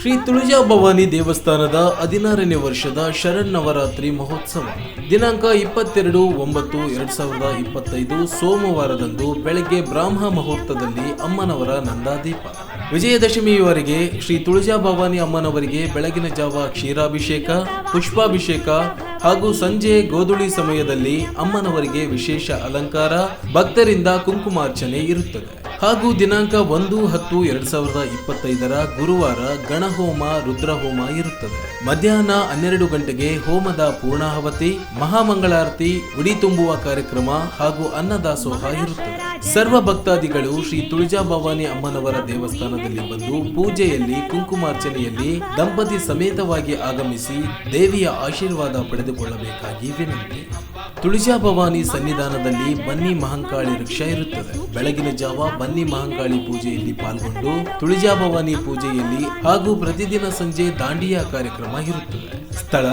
Shri Tulja Bhavani ದೇವಸ್ಥಾನದ ಹದಿನಾರನೇ ವರ್ಷದ ಶರನ್ನವರಾತ್ರಿ ಮಹೋತ್ಸವ. ದಿನಾಂಕ ಇಪ್ಪತ್ತೆರಡು, ಒಂಬತ್ತು, ಎರಡ್ ಸಾವಿರದ ಇಪ್ಪತ್ತೈದು ಸೋಮವಾರದಂದು ಬೆಳಗ್ಗೆ ಬ್ರಾಹ್ಮ ಮುಹೂರ್ತದಲ್ಲಿ ಅಮ್ಮನವರ ನಂದಾದೀಪ. ವಿಜಯದಶಮಿಯವರೆಗೆ ಶ್ರೀ ತುಳಜಾ ಭವಾನಿ ಅಮ್ಮನವರಿಗೆ ಬೆಳಗಿನ ಜಾವ ಕ್ಷೀರಾಭಿಷೇಕ, ಪುಷ್ಪಾಭಿಷೇಕ ಹಾಗೂ ಸಂಜೆ ಗೋಧುಳಿ ಸಮಯದಲ್ಲಿ ಅಮ್ಮನವರಿಗೆ ವಿಶೇಷ ಅಲಂಕಾರ, ಭಕ್ತರಿಂದ ಕುಂಕುಮಾರ್ಚನೆ ಇರುತ್ತದೆ. ಹಾಗೂ ದಿನಾಂಕ ಒಂದು ಹತ್ತು ಎರಡ್ ಸಾವಿರದ ಇಪ್ಪತ್ತೈದರ ಗುರುವಾರ ಗಣಹೋಮ, ರುದ್ರಹೋಮ ಇರುತ್ತದೆ. ಮಧ್ಯಾಹ್ನ ಹನ್ನೆರಡು ಗಂಟೆಗೆ ಹೋಮದ ಪೂರ್ಣಾಹವತಿ ಮಹಾಮಂಗಳಾರತಿ ಉಡಿ ತುಂಬುವ ಕಾರ್ಯಕ್ರಮ ಹಾಗೂ ಅನ್ನದಾಸೋಹ ಇರುತ್ತದೆ. ಸರ್ವ ಭಕ್ತಾದಿಗಳು ಶ್ರೀ ತುಳಜಾ ಭವಾನಿ ಅಮ್ಮನವರ ದೇವಸ್ಥಾನದಲ್ಲಿ ಬಂದು ಪೂಜೆಯಲ್ಲಿ, ಕುಂಕುಮಾರ್ಚನೆಯಲ್ಲಿ ದಂಪತಿ ಸಮೇತವಾಗಿ ಆಗಮಿಸಿ ದೇವಿಯ ಆಶೀರ್ವಾದ ಪಡೆದುಕೊಳ್ಳಬೇಕಾಗಿ ವಿನಂತಿ. ತುಳಜಾ ಭವಾನಿ ಸನ್ನಿಧಾನದಲ್ಲಿ ಬನ್ನಿ ಮಹಂಕಾಳಿ ವೃಕ್ಷ ಇರುತ್ತದೆ. ಬೆಳಗಿನ ಜಾವ ಬನ್ನಿ ಮಹಂಕಾಳಿ ಪೂಜೆಯಲ್ಲಿ ಪಾಲ್ಗೊಂಡು ತುಳಜಾ ಭವಾನಿ ಪೂಜೆಯಲ್ಲಿ ಹಾಗೂ ಪ್ರತಿದಿನ ಸಂಜೆ ದಾಂಡಿಯಾ ಕಾರ್ಯಕ್ರಮ ಇರುತ್ತದೆ. ಸ್ಥಳ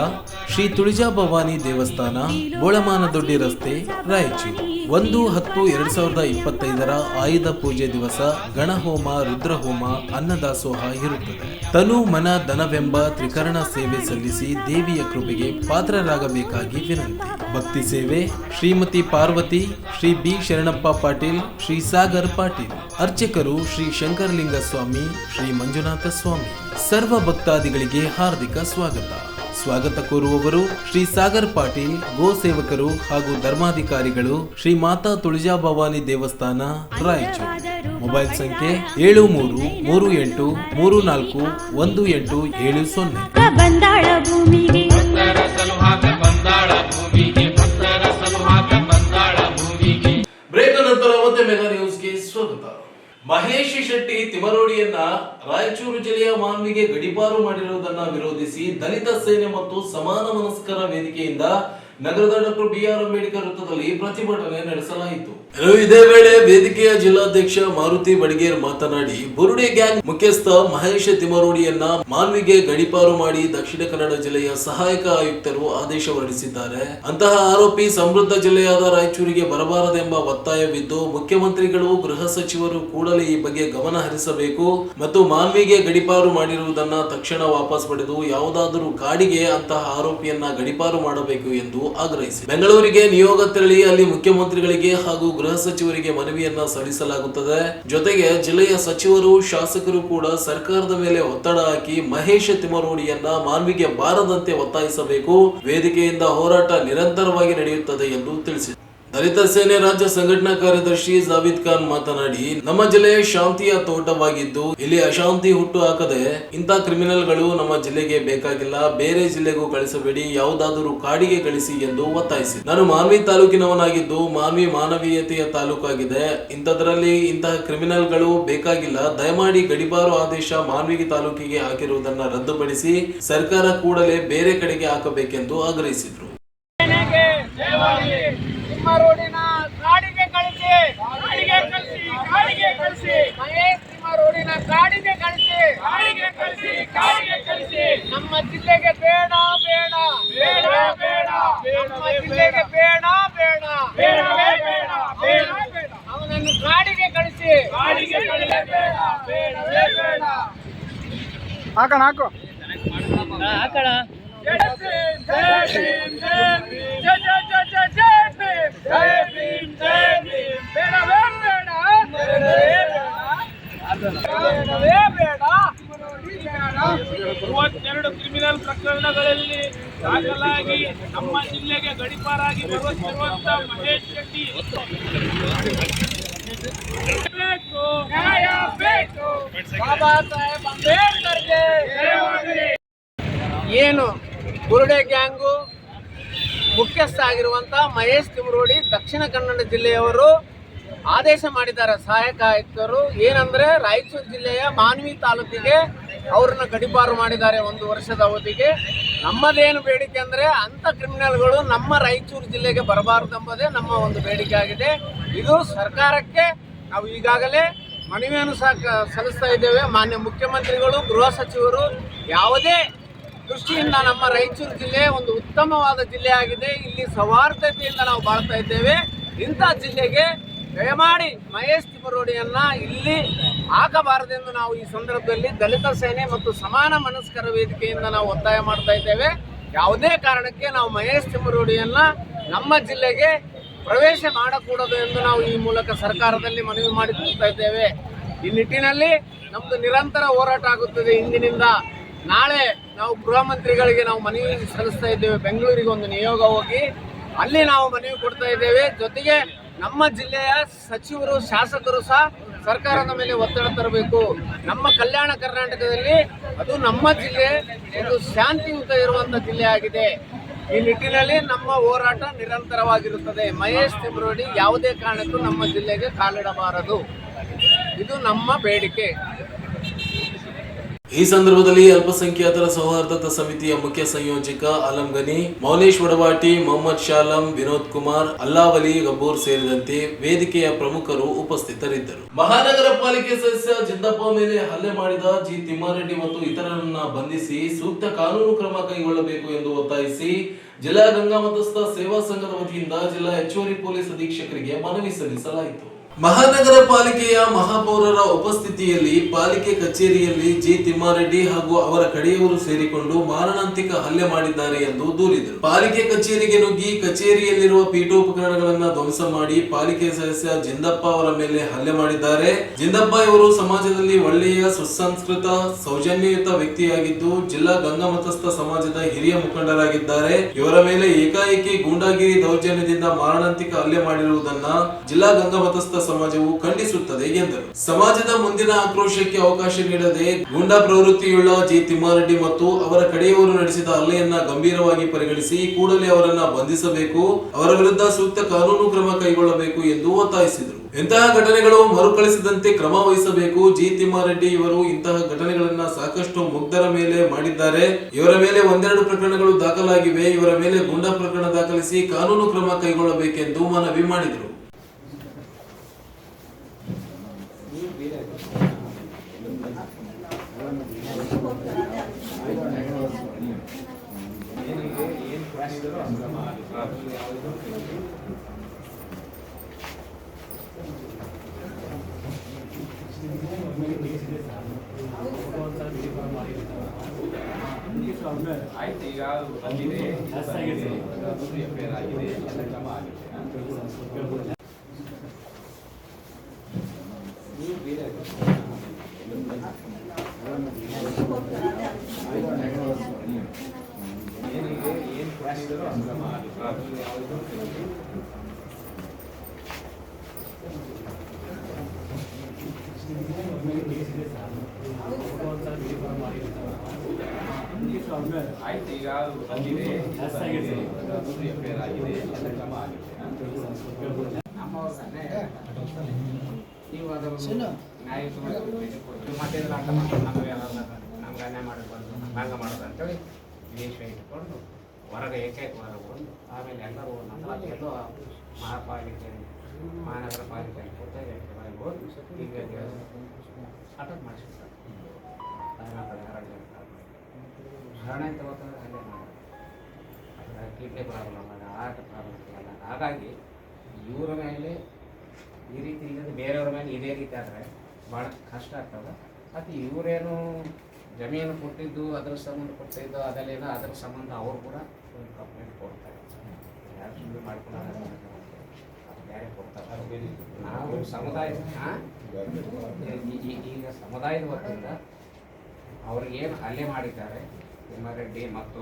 ಶ್ರೀ ತುಳಜಾ ಭವಾನಿ ದೇವಸ್ಥಾನ, ಬೋಳಮಾನದೊಡ್ಡಿ ರಸ್ತೆ, ರಾಯಚೂರು. ಒಂದು ಹತ್ತು ಎರಡ್ ಸಾವಿರದ ಇಪ್ಪತ್ತೈದರ ಆಯುಧ ಪೂಜೆ ದಿವಸ ಗಣಹೋಮ, ರುದ್ರಹೋಮ, ಅನ್ನದಾಸೋಹ ಇರುತ್ತದೆ. ತನು ಮನ ಧನವೆಂಬ ತ್ರಿಕರಣ ಸೇವೆ ಸಲ್ಲಿಸಿ ದೇವಿಯ ಕೃಪೆಗೆ ಪಾತ್ರರಾಗಬೇಕಾಗಿ ವಿನಂತಿ. ಭಕ್ತಿ ಸೇವೆ, ಶ್ರೀಮತಿ ಪಾರ್ವತಿ, ಶ್ರೀ ಬಿ ಶರಣಪ್ಪ ಪಾಟೀಲ್, ಶ್ರೀ ಸಾಗರ್ ಪಾಟೀಲ್. ಅರ್ಚಕರು ಶ್ರೀ ಶಂಕರಲಿಂಗ ಸ್ವಾಮಿ ಶ್ರೀ ಮಂಜುನಾಥ ಸ್ವಾಮಿ. ಸರ್ವ ಭಕ್ತಾದಿಗಳಿಗೆ ಹಾರ್ದಿಕ ಸ್ವಾಗತ. ಸ್ವಾಗತ ಕೋರುವವರು ಶ್ರೀ ಸಾಗರ್ ಪಾಟೀಲ್, ಗೋ ಸೇವಕರು ಹಾಗೂ ಧರ್ಮಾಧಿಕಾರಿಗಳು ಶ್ರೀ ಮಾತಾ ತುಳಜಾ ಭವಾನಿ ದೇವಸ್ಥಾನ, ರಾಯಚೂರು. ಮೊಬೈಲ್ ಸಂಖ್ಯೆ ಏಳು ಮೂರು ಮೂರು ಎಂಟು ಮೂರು ನಾಲ್ಕು ಒಂದು ಎಂಟು ಏಳು ಸೊನ್ನೆ. ಮಹೇಶ್ ಶೆಟ್ಟಿ ತಿಮರೋಡಿಯನ್ನ ರಾಯಚೂರು ಜಿಲ್ಲೆಯ ಮಾನ್ವಿಗೆ ಗಡಿಪಾರು ಮಾಡಿರುವುದನ್ನ ವಿರೋಧಿಸಿ ದಲಿತ ಸೇನೆ ಮತ್ತು ಸಮಾನ ಮನಸ್ಕರ ವೇದಿಕೆಯಿಂದ ನಗರದ ಡಾಕ್ಟರ್ ಬಿ ಆರ್ ಅಂಬೇಡ್ಕರ್ ವೃತ್ತದಲ್ಲಿ ಪ್ರತಿಭಟನೆ ನಡೆಸಲಾಯಿತು. ಇದೇ ವೇಳೆ ವೇದಿಕೆಯ ಜಿಲ್ಲಾಧ್ಯಕ್ಷ ಮಾರುತಿ ಬಡಿಗೇರ್ ಮಾತನಾಡಿ, ಬುರುಡೆ ಗ್ಯಾಂಗ್ ಮುಖ್ಯಸ್ಥ ಮಹೇಶ್ ತಿಮರೋಡಿಯನ್ನ ಮಾನ್ವಿಗೆ ಗಡಿಪಾರು ಮಾಡಿ ದಕ್ಷಿಣ ಕನ್ನಡ ಜಿಲ್ಲೆಯ ಸಹಾಯಕ ಆಯುಕ್ತರು ಆದೇಶ ಹೊರಡಿಸಿದ್ದಾರೆ. ಅಂತಹ ಆರೋಪಿ ಸಮೃದ್ಧ ಜಿಲ್ಲೆಯಾದ ರಾಯಚೂರಿಗೆ ಬರಬಾರದೆಂಬ ಒತ್ತಾಯವಿದ್ದು, ಮುಖ್ಯಮಂತ್ರಿಗಳು, ಗೃಹ ಸಚಿವರು ಕೂಡಲೇ ಈ ಬಗ್ಗೆ ಗಮನ ಹರಿಸಬೇಕು ಮತ್ತು ಮಾನ್ವಿಗೆ ಗಡಿಪಾರು ಮಾಡಿರುವುದನ್ನ ತಕ್ಷಣ ವಾಪಸ್ ಪಡೆದು, ಯಾವುದಾದರೂ ಕಾಡಿಗೆ ಅಂತಹ ಆರೋಪಿಯನ್ನ ಗಡಿಪಾರು ಮಾಡಬೇಕು ಎಂದು ಆಗ್ರಹಿಸಿ. ಬೆಂಗಳೂರಿಗೆ ನಿಯೋಗ ತೆರಳಿ ಅಲ್ಲಿ ಮುಖ್ಯಮಂತ್ರಿಗಳಿಗೆ ಹಾಗೂ ಗೃಹ ಸಚಿವರಿಗೆ ಮನವಿಯನ್ನ ಸಲ್ಲಿಸಲಾಗುತ್ತದೆ. ಜೊತೆಗೆ ಜಿಲ್ಲೆಯ ಸಚಿವರು, ಶಾಸಕರು ಕೂಡ ಸರ್ಕಾರದ ಮೇಲೆ ಒತ್ತಡ ಹಾಕಿ ಮಹೇಶ್ ತಿಮರೋಡಿಯನ್ನ ಮಾನ್ವಿಗೆ ಬಾರದಂತೆ ಒತ್ತಾಯಿಸಬೇಕು. ವೇದಿಕೆಯಿಂದ ಹೋರಾಟ ನಿರಂತರವಾಗಿ ನಡೆಯುತ್ತದೆ ಎಂದು ತಿಳಿಸಿದರು. ದಲಿತ ಸೇನೆ ರಾಜ್ಯ ಸಂಘಟನಾ ಕಾರ್ಯದರ್ಶಿ ಜಾವಿದ್ ಖಾನ್ ಮಾತನಾಡಿ, ನಮ್ಮ ಜಿಲ್ಲೆ ಶಾಂತಿಯ ತೋಟವಾಗಿದ್ದು, ಇಲ್ಲಿ ಅಶಾಂತಿ ಹುಟ್ಟು ಹಾಕದೆ ಇಂಥ ಕ್ರಿಮಿನಲ್ಗಳು ನಮ್ಮ ಜಿಲ್ಲೆಗೆ ಬೇಕಾಗಿಲ್ಲ. ಬೇರೆ ಜಿಲ್ಲೆಗೂ ಕಳಿಸಬೇಡಿ, ಯಾವುದಾದರೂ ಕಾಡಿಗೆ ಕಳಿಸಿ ಎಂದು ಒತ್ತಾಯಿಸಿ. ನಾನು ಮಾನ್ವಿ ತಾಲೂಕಿನವನಾಗಿದ್ದು, ಮಾನ್ವಿ ಮಾನವೀಯತೆಯ ತಾಲೂಕಾಗಿದೆ. ಇಂಥದ್ರಲ್ಲಿ ಇಂತಹ ಕ್ರಿಮಿನಲ್ಗಳು ಬೇಕಾಗಿಲ್ಲ. ದಯಮಾಡಿ ಗಡಿಪಾರು ಆದೇಶ ಮಾನ್ವಿಗೆ ತಾಲೂಕಿಗೆ ಹಾಕಿರುವುದನ್ನು ರದ್ದುಪಡಿಸಿ, ಸರ್ಕಾರ ಕೂಡಲೇ ಬೇರೆ ಕಡೆಗೆ ಹಾಕಬೇಕೆಂದು ಆಗ್ರಹಿಸಿದರು. ನಿಮ್ಮ ರೋಡಿನ ಕಾಡಿಗೆ ಕಳಿಸಿ ಕಾಡಿಗೆ ಕಳಿಸಿ ಕಾಡಿಗೆ ಕಳಿಸಿ. ಮಹೇಶ್ ನಿಮ್ಮ ರೋಡಿನ ಕಾಡಿಗೆ ಕಳಿಸಿ ಕಾಡಿಗೆ ಕಳಿಸಿ ಕಾಡಿಗೆ ಕಳಿಸಿ. ನಮ್ಮ ಜಿಲ್ಲೆಗೆ ಬೇಡ ಬೇಡ. ಬೇಡ ಬೇಡ. ನಮ್ಮ ಜಿಲ್ಲೆಗೆ ಬೇಡ ಬೇಡ. ಬೇಡ ಬೇಡ. ಬೇಡ. ಅವನನ್ನು ಕಾಡಿಗೆ ಕಳಿಸಿ. ಕಾಡಿಗೆ ಕಳಿಸಿ. ಬೇಡ ಬೇಡ. ಬೇಡ ಹಾಕೋಣ ಹಾಕು. ಜೈ ಜಯ ಜೈ ಭೀಮ್ ಜೈ ಭೀಮ್ ಜೈ ಮೂವತ್ತೆರಡು ಕ್ರಿಮಿನಲ್ ಪ್ರಕರಣಗಳಲ್ಲಿ ದಾಖಲಾಗಿ ನಮ್ಮ ಜಿಲ್ಲೆಗೆ ಗಡಿಪಾರಾಗಿ ಬರುತ್ತಿರುವಂತ ಮಹೇಶ್ ಶೆಟ್ಟಿ. ನ್ಯಾಯ ಬೇಕು. ಬಾಬಾ ಸಾಹೇಬ್ ಏನು ಬುರುಡೆ ಗ್ಯಾಂಗು? ಮುಖ್ಯಸ್ಥ ಆಗಿರುವಂತ ಮಹೇಶ್ ತಿಮರೋಡಿ ದಕ್ಷಿಣ ಕನ್ನಡ ಜಿಲ್ಲೆಯವರು ಆದೇಶ ಮಾಡಿದ್ದಾರೆ. ಸಹಾಯಕ ಆಯುಕ್ತರು ಏನಂದ್ರೆ ರಾಯಚೂರು ಜಿಲ್ಲೆಯ ಮಾನ್ವಿ ತಾಲೂಕಿಗೆ ಅವರನ್ನ ಗಡಿಪಾರು ಮಾಡಿದ್ದಾರೆ ಒಂದು ವರ್ಷದ ಅವಧಿಗೆ. ನಮ್ಮದೇನು ಬೇಡಿಕೆ ಅಂದ್ರೆ ಅಂತ ಕ್ರಿಮಿನಲ್ಗಳು ನಮ್ಮ ರಾಯಚೂರು ಜಿಲ್ಲೆಗೆ ಬರಬಾರದು ಎಂಬುದೇ ನಮ್ಮ ಒಂದು ಬೇಡಿಕೆ ಆಗಿದೆ. ಇದು ಸರ್ಕಾರಕ್ಕೆ ನಾವು ಈಗಾಗಲೇ ಮನವಿಯನ್ನು ಸಹ ಸಲ್ಲಿಸ್ತಾ ಇದ್ದೇವೆ. ಮಾನ್ಯ ಮುಖ್ಯಮಂತ್ರಿಗಳು, ಗೃಹ ಸಚಿವರು ಯಾವುದೇ ದೃಷ್ಟಿಯಿಂದ ನಮ್ಮ ರಾಯಚೂರು ಜಿಲ್ಲೆ ಒಂದು ಉತ್ತಮವಾದ ಜಿಲ್ಲೆ ಆಗಿದೆ. ಇಲ್ಲಿ ಸೌಹಾರ್ದತೆಯಿಂದ ನಾವು ಬಾಳ್ತಾ ಇದ್ದೇವೆ. ಇಂಥ ಜಿಲ್ಲೆಗೆ ದಯಮಾಡಿ ಮಹೇಶ್ ತಿಮರೋಡಿಯನ್ನ ಇಲ್ಲಿ ಹಾಕಬಾರದೆಂದು ನಾವು ಈ ಸಂದರ್ಭದಲ್ಲಿ ದಲಿತ ಸೇನೆ ಮತ್ತು ಸಮಾನ ಮನಸ್ಕರ ವೇದಿಕೆಯಿಂದ ನಾವು ಒತ್ತಾಯ ಮಾಡ್ತಾ ಇದ್ದೇವೆ. ಯಾವುದೇ ಕಾರಣಕ್ಕೆ ನಾವು ಮಹೇಶ್ ತಿಮರೋಡಿಯನ್ನ ನಮ್ಮ ಜಿಲ್ಲೆಗೆ ಪ್ರವೇಶ ಮಾಡಕೂಡದು ಎಂದು ನಾವು ಈ ಮೂಲಕ ಸರ್ಕಾರದಲ್ಲಿ ಮನವಿ ಮಾಡಿಕೊಳ್ತಾ ಇದ್ದೇವೆ. ಈ ನಿಟ್ಟಿನಲ್ಲಿ ನಮ್ಮದು ನಿರಂತರ ಹೋರಾಟ ಆಗುತ್ತದೆ. ಇಂದಿನಿಂದ ನಾಳೆ ನಾವು ಗೃಹ ಮಂತ್ರಿಗಳಿಗೆ ನಾವು ಮನವಿ ಸಲ್ಲಿಸ್ತಾ ಇದ್ದೇವೆ. ಬೆಂಗಳೂರಿಗೆ ಒಂದು ನಿಯೋಗ ಹೋಗಿ ಅಲ್ಲಿ ನಾವು ಮನವಿ ಕೊಡ್ತಾ ಇದ್ದೇವೆ. ಜೊತೆಗೆ ನಮ್ಮ ಜಿಲ್ಲೆಯ ಸಚಿವರು, ಶಾಸಕರು ಸಹ ಸರ್ಕಾರದ ಮೇಲೆ ಒತ್ತಡ ತರಬೇಕು. ನಮ್ಮ ಕಲ್ಯಾಣ ಕರ್ನಾಟಕದಲ್ಲಿ ಅದು ನಮ್ಮ ಜಿಲ್ಲೆ, ಒಂದು ಶಾಂತಿಯುತ ಇರುವಂತ ಜಿಲ್ಲೆ ಆಗಿದೆ. ಈ ನಿಟ್ಟಿನಲ್ಲಿ ನಮ್ಮ ಹೋರಾಟ ನಿರಂತರವಾಗಿರುತ್ತದೆ. ಮಹೇಶ್ ತಿಮ್ರೋಡಿ ಯಾವುದೇ ಕಾರಣಕ್ಕೂ ನಮ್ಮ ಜಿಲ್ಲೆಗೆ ಕಾಲಿಡಬಾರದು. ಇದು ನಮ್ಮ ಬೇಡಿಕೆ. ಈ ಸಂದರ್ಭದಲ್ಲಿ ಅಲ್ಪಸಂಖ್ಯಾತರ ಸೌಹಾರ್ದತಾ ಸಮಿತಿಯ ಮುಖ್ಯ ಸಂಯೋಜಕ ಅಲಂ ಗನಿ ಮೌಲೇಶ್ ವಡವಾಟಿ, ಮೊಹಮ್ಮದ್ ಶಾಲಂ, ವಿನೋದ್ ಕುಮಾರ್ ಅಲ್ಲಾವಲಿ ಗಬ್ಬೂರ್ ಸೇರಿದಂತೆ ವೇದಿಕೆಯ ಪ್ರಮುಖರು ಉಪಸ್ಥಿತರಿದ್ದರು. ಮಹಾನಗರ ಪಾಲಿಕೆ ಸದಸ್ಯ ಜಿದ್ದಪ್ಪ ಮೇಲೆ ಹಲ್ಲೆ ಮಾಡಿದ ಜಿ ತಿಮ್ಮಾರೆಡ್ಡಿ ಮತ್ತು ಇತರರನ್ನ ಬಂಧಿಸಿ ಸೂಕ್ತ ಕಾನೂನು ಕ್ರಮ ಕೈಗೊಳ್ಳಬೇಕು ಎಂದು ಒತ್ತಾಯಿಸಿ ಜಿಲ್ಲಾ ಗಂಗಾ ಮತಸ್ಥ ಸೇವಾ ಸಂಘದ ವತಿಯಿಂದ ಜಿಲ್ಲಾ ಹೆಚ್ಚುವರಿ ಪೊಲೀಸ್ ಅಧೀಕ್ಷಕರಿಗೆ ಮನವಿ ಸಲ್ಲಿಸಲಾಯಿತು. ಮಹಾನಗರ ಪಾಲಿಕೆಯ ಮಹಾಪೌರರ ಉಪಸ್ಥಿತಿಯಲ್ಲಿ ಪಾಲಿಕೆ ಕಚೇರಿಯಲ್ಲಿ ಜಿ ತಿಮ್ಮಾರೆಡ್ಡಿ ಹಾಗೂ ಅವರ ಕಡೆಯವರು ಸೇರಿಕೊಂಡು ಮಾರಣಾಂತಿಕ ಹಲ್ಲೆ ಮಾಡಿದ್ದಾರೆ ಎಂದು ದೂರಿದರು. ಪಾಲಿಕೆ ಕಚೇರಿಗೆ ನುಗ್ಗಿ ಕಚೇರಿಯಲ್ಲಿರುವ ಪೀಠೋಪಕರಣಗಳನ್ನ ಧ್ವಂಸ ಮಾಡಿ ಪಾಲಿಕೆ ಸದಸ್ಯ ಜಿಂದಪ್ಪ ಅವರ ಮೇಲೆ ಹಲ್ಲೆ ಮಾಡಿದ್ದಾರೆ. ಜಿಂದಪ್ಪ ಇವರು ಸಮಾಜದಲ್ಲಿ ಒಳ್ಳೆಯ ಸುಸಂಸ್ಕೃತ, ಸೌಜನ್ಯಯುತ ವ್ಯಕ್ತಿಯಾಗಿದ್ದು ಜಿಲ್ಲಾ ಗಂಗಾ ಮತಸ್ಥ ಸಮಾಜದ ಹಿರಿಯ ಮುಖಂಡರಾಗಿದ್ದಾರೆ. ಇವರ ಮೇಲೆ ಏಕಾಏಕಿ ಗೂಂಡಾಗಿರಿ ದೌರ್ಜನ್ಯದಿಂದ ಮಾರಣಾಂತಿಕ ಹಲ್ಲೆ ಮಾಡಿರುವುದನ್ನ ಜಿಲ್ಲಾ ಗಂಗಾ ಮತಸ್ಥ ಸಮಾಜವು ಖಂಡಿಸುತ್ತದೆ ಎಂದರು. ಸಮಾಜದ ಮುಂದಿನ ಆಕ್ರೋಶಕ್ಕೆ ಅವಕಾಶ ನೀಡದೆ ಗುಂಡಾ ಪ್ರವೃತ್ತಿಯುಳ್ಳ ಜಿ ತಿಮ್ಮಾರೆಡ್ಡಿ ಮತ್ತು ಅವರ ಕಡೆಯವರು ನಡೆಸಿದ ಹಲ್ಲೆಯನ್ನ ಗಂಭೀರವಾಗಿ ಪರಿಗಣಿಸಿ ಕೂಡಲೇ ಅವರನ್ನ ಬಂಧಿಸಬೇಕು, ಅವರ ವಿರುದ್ಧ ಸೂಕ್ತ ಕಾನೂನು ಕ್ರಮ ಕೈಗೊಳ್ಳಬೇಕು ಎಂದು ಒತ್ತಾಯಿಸಿದರು. ಇಂತಹ ಘಟನೆಗಳು ಮರುಕಳಿಸದಂತೆ ಕ್ರಮ ವಹಿಸಬೇಕು. ಜಿ ತಿಮ್ಮಾರೆಡ್ಡಿ ಇವರು ಇಂತಹ ಘಟನೆಗಳನ್ನ ಸಾಕಷ್ಟು ಮುಗ್ಧರ ಮೇಲೆ ಮಾಡಿದ್ದಾರೆ. ಇವರ ಮೇಲೆ ಒಂದೆರಡು ಪ್ರಕರಣಗಳು ದಾಖಲಾಗಿವೆ. ಇವರ ಮೇಲೆ ಗೂಂಡಾ ಪ್ರಕರಣ ದಾಖಲಿಸಿ ಕಾನೂನು ಕ್ರಮ ಕೈಗೊಳ್ಳಬೇಕೆಂದು ಮನವಿ ಮಾಡಿದರು ಆಯ್ತು ಈಗ ಅದು ಬಂದಿದೆ ಎಫ್ಐಆರ್ ಆಗಿದೆ. ಎಲ್ಲ ಕ್ರಮ ಆಗಿದೆ ನೀವು ಬೇರೆ ಏನಿದೆ ಏನು ಕ್ರಾಶ್ ಅದು ಕ್ರಮ ಆಗಿದೆ ಯಾವುದು ಆಯ್ತು, ಈಗ ಬಂದಿದೆ. ಆಗಿದೆ ಅಂತೇಳಿ ವಿದೇಶ ಇಟ್ಕೊಂಡು ಹೊರಗೆ ಏಕೈಕ ಹೊರಗೆ ಬಂದು ಆಮೇಲೆ ಎಲ್ಲರೂ ಎಲ್ಲೋ ಮಹಾಪಾಲಿಕೆ ಮಹಾನಗರ ಪಾಲಿಕೆ ಅಂತ ಹೋಗಿ ಈಗ ಹರಣ ಅಂತ ಹೋಗ್ತಂದ್ರೆ ಅಲ್ಲೇ. ಮಾಡೋದು ಕಿಡ್ನಿ ಪ್ರಾಬ್ಲಮ್ ಅದ ಹಾರ್ಟ್ ಪ್ರಾಬ್ಲಮ್ ಅಲ್ಲ ಹಾಗಾಗಿ ಇವರ ಮೇಲೆ ಈ ರೀತಿ ಇಲ್ಲದೆ ಬೇರೆಯವ್ರ ಮೇಲೆ ಇದೇ ರೀತಿ ಆದರೆ ಭಾಳ ಕಷ್ಟ ಆಗ್ತದೆ. ಮತ್ತು ಇವರೇನು ಜಮೀನು ಕೊಟ್ಟಿದ್ದು ಅದ್ರ ಸಂಬಂಧ ಕೊಟ್ಟಿದ್ದು ಅದಲ್ಲೇನೋ ಅದ್ರ ಸಂಬಂಧ ಅವರು ಕೂಡ ಒಂದು ಕಂಪ್ಲೇಂಟ್ ಕೊಡ್ತಾರೆ. ಯಾರು ಸುಮ್ಮನೆ ಮಾಡ್ಕೊಳ್ಳೋದು ಬೇರೆ ಕೊಡ್ತಾರೆ. ನಾವು ಸಮುದಾಯ ಈಗ ಸಮುದಾಯದ ವತಿಯಿಂದ ಅವ್ರಿಗೇನು ಹಲ್ಲೆ ಮಾಡಿದ್ದಾರೆ ತಿಮ್ಮಾರೆಡ್ಡಿ ಮತ್ತು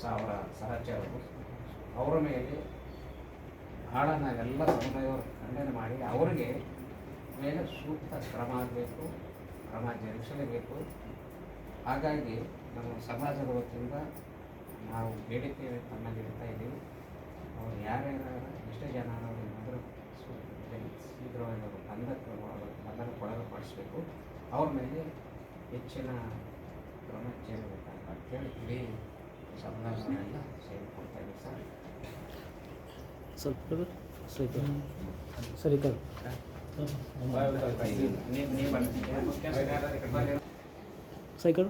ಸಾವಿರ ಸಹಚರರು, ಅವರ ಮೇಲೆ ಭಾಳ ನಾವೆಲ್ಲ ಸಮುದಾಯವರು ಖಂಡನೆ ಮಾಡಿ ಅವರಿಗೆ ಮೇಲೆ ಸೂಕ್ತ ಕ್ರಮ ಆಗಬೇಕು, ಕ್ರಮ ಜರುಗಿಸಲೇಬೇಕು. ಹಾಗಾಗಿ ನಮ್ಮ ಸಮಾಜದ ವತಿಯಿಂದ ನಾವು ಬೇಡಿಕೆ ತಮ್ಮಲ್ಲಿ ಇದ್ದೀವಿ. ಅವ್ರು ಯಾರ್ಯಾರು ಎಷ್ಟೇ ಜನ ಏನಾದರೂ ಶೀಘ್ರವಾಗಿ ಅವರು ಬಂಧಕ್ಕೆ ಬಂಧನಕ್ಕೆ ಪಡಿಸ್ಬೇಕು ಅವ್ರ ಮೇಲೆ ಹೆಚ್ಚಿನ ಕ್ರಮ ಜರುಗಬೇಕಂತ ಅಂತೇಳಿ ಇಡೀ ಸೇರಿಕೊಳ್ತಾ ಇದ್ದೀವಿ ಸರ್ ಸರಿ ಸರಿ ನೀವು ನೀವು ಸೈಕಲ್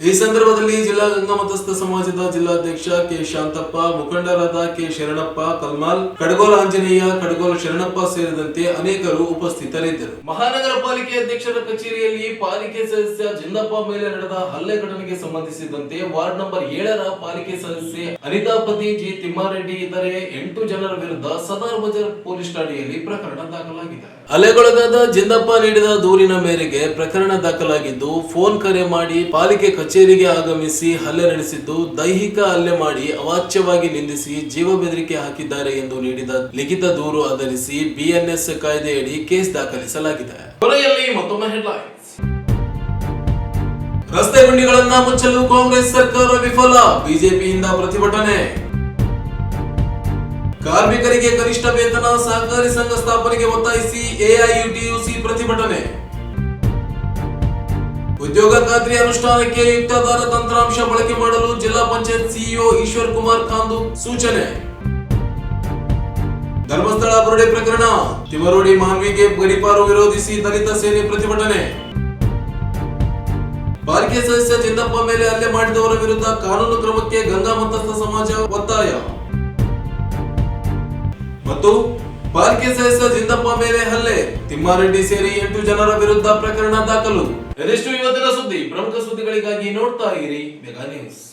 ಈ ಸಂದರ್ಭದಲ್ಲಿ ಜಿಲ್ಲಾ ಗಂಗಾಮತಸ್ಥ ಸಮಾಜದ ಜಿಲ್ಲಾಧ್ಯಕ್ಷ ಕೆ ಶಾಂತಪ್ಪ, ಮುಖಂಡರಾದ ಕೆ ಶರಣಪ್ಪ, ಕಲ್ಮಾಲ್, ಕಡಗೋಲ ಆಂಜನೇಯ, ಕಡಗೋಲ ಶರಣಪ್ಪ ಸೇರಿದಂತೆ ಅನೇಕರು ಉಪಸ್ಥಿತರಿದ್ದರು. ಮಹಾನಗರ ಪಾಲಿಕೆ ಅಧ್ಯಕ್ಷರ ಕಚೇರಿಯಲ್ಲಿ ಪಾಲಿಕೆ ಸದಸ್ಯ ಜಿನ್ನಪ್ಪ ಮೇಲೆ ನಡೆದ ಹಲ್ಲೆ ಘಟನೆಗೆ ಸಂಬಂಧಿಸಿದಂತೆ ವಾರ್ಡ್ ನಂಬರ್ ಏಳರ ಪಾಲಿಕೆ ಸದಸ್ಯೆ ಅನಿತಾಪತಿ ಜಿ ತಿಮ್ಮಾರೆಡ್ಡಿ ಇತರೆ ಎಂಟು ಜನರ ವಿರುದ್ಧ ಸದಾರ್ ಬಜಾರ್ ಪೊಲೀಸ್ ಠಾಣೆಯಲ್ಲಿ ಪ್ರಕರಣ ದಾಖಲಾಗಿದೆ. ಹಲ್ಲೆಗೊಳಗಾದ ಜಿನ್ನಪ್ಪ ನೀಡಿದ ದೂರಿನ ಮೇರೆಗೆ ಪ್ರಕರಣ ದಾಖಲಾಗಿದ್ದು, ಫೋನ್ ಕರೆ ಮಾಡಿ ಪಾಲಿಕೆ ಕಚೇರಿಗೆ ಆಗಮಿಸಿ ಹಲ್ಲೆ ನಡೆಸಿದ್ದು ದೈಹಿಕ ಹಲ್ಲೆ ಮಾಡಿ ಅವಾಚ್ಯವಾಗಿ ನಿಂದಿಸಿ ಜೀವ ಬೆದರಿಕೆ ಹಾಕಿದ್ದಾರೆ ಎಂದು ನೀಡಿದ ಲಿಖಿತ ದೂರು ಆಧರಿಸಿ ಬಿಎನ್ಎಸ್ ಕಾಯ್ದೆಯಡಿ ಕೇಸ್ ದಾಖಲಿಸಲಾಗಿದೆ. ಕೊನೆಯಲ್ಲಿ ಮತ್ತೊಮ್ಮೆ ಹೆಡ್ಲೈನ್ಸ್. ರಸ್ತೆ ಗುಂಡಿಗಳನ್ನ ಮುಚ್ಚಲು ಕಾಂಗ್ರೆಸ್ ಸರ್ಕಾರ ವಿಫಲ ಬಿಜೆಪಿಯಿಂದ ಪ್ರತಿಭಟನೆ. ಕಾರ್ಮಿಕರಿಗೆ ಕನಿಷ್ಠ ವೇತನ ಸಹಕಾರಿ ಸಂಘ ಸ್ಥಾಪನೆಗೆ ಒತ್ತಾಯಿಸಿ ಎಐಯುಟಿಯುಸಿ ಪ್ರತಿಭಟನೆ. ಉದ್ಯೋಗ ಖಾತ್ರಿ ಅನುಷ್ಠಾನಕ್ಕೆ ಯುಕ್ತಾಧಾರ ತಂತ್ರಾಂಶ ಬಳಕೆ ಮಾಡಲು ಜಿಲ್ಲಾ ಪಂಚಾಯತ್ ಸಿಇಒ ಈಶ್ವರ್ ಕುಮಾರ್ ಖಾಂದು ಸೂಚನೆ. ಧರ್ಮಸ್ಥಳ ಬುರುಡೆ ಪ್ರಕರಣ. ತಿಮರೋಡಿ ಮಾನ್ವಿಗೆ ಗಡಿಪಾರು ವಿರೋಧಿಸಿ ದಲಿತ ಸೇನೆ ಪ್ರತಿಭಟನೆ. ಪಾಲಿಕೆ ಸದಸ್ಯ ಚಿನ್ನಪ್ಪ ಮೇಲೆ ಹಲ್ಲೆ ಮಾಡಿದವರ ವಿರುದ್ಧ ಕಾನೂನು ಕ್ರಮಕ್ಕೆ ಗಂಗಾ ಮತಸ್ಥ ಸಮಾಜ ಒತ್ತಾಯ. ಮತ್ತು ಪಾಲಿಕೆ ಜಿಂದಪ್ಪ ಮೇಲೆ ಹಲ್ಲೆ. ತಿಮ್ಮಾರೆಡ್ಡಿ ಸೇರಿ ಎಂಟು ಜನರ ವಿರುದ್ಧ ಪ್ರಕರಣ ದಾಖಲು. ಇದಿಷ್ಟು ಇವತ್ತಿನ ಸುದ್ದಿ. ಪ್ರಮುಖ ಸುದ್ದಿಗಳಿಗಾಗಿ ನೋಡ್ತಾ ಇರಿ. ನ್ಯೂಸ್.